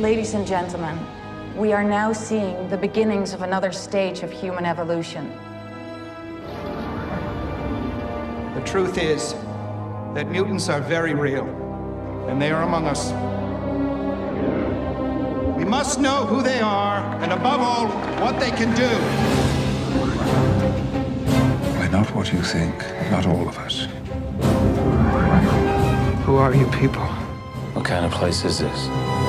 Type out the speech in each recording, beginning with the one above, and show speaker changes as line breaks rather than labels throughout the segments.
Ladies and gentlemen, we are now seeing the beginnings of another stage of human evolution.
The truth is that mutants are very real, and they are among us. We must know who they are, and above all, what they can do.
We're not what you think, not all of us.
Who are you people?
What kind of place is this?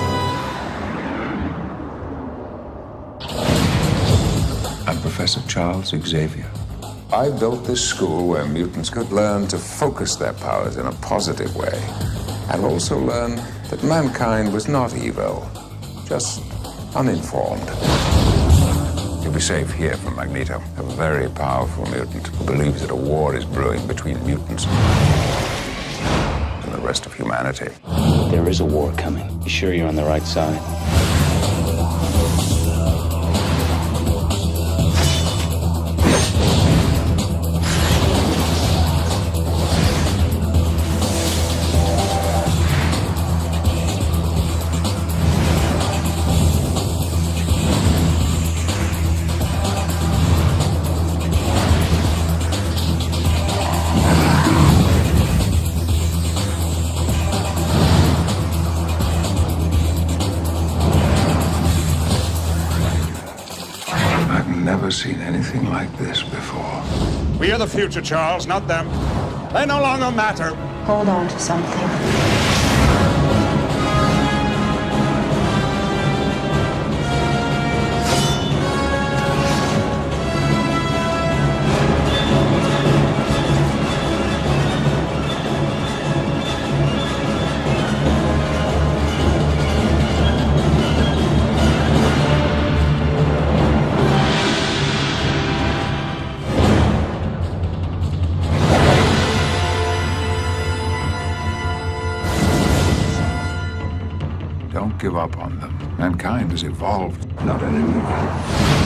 I'm Professor Charles Xavier. I built this school where mutants could learn to focus their powers in a positive way, and also learn that mankind was not evil, just uninformed. You'll be safe here from Magneto, a very powerful mutant who believes that a war is brewing between mutants and the rest of humanity.
There is a war coming. You sure you're on the right side?
Never seen anything like this before.
We are the future, Charles, not them. They no longer matter.
Hold on to something.
Don't give up on them. Mankind has evolved, not anymore.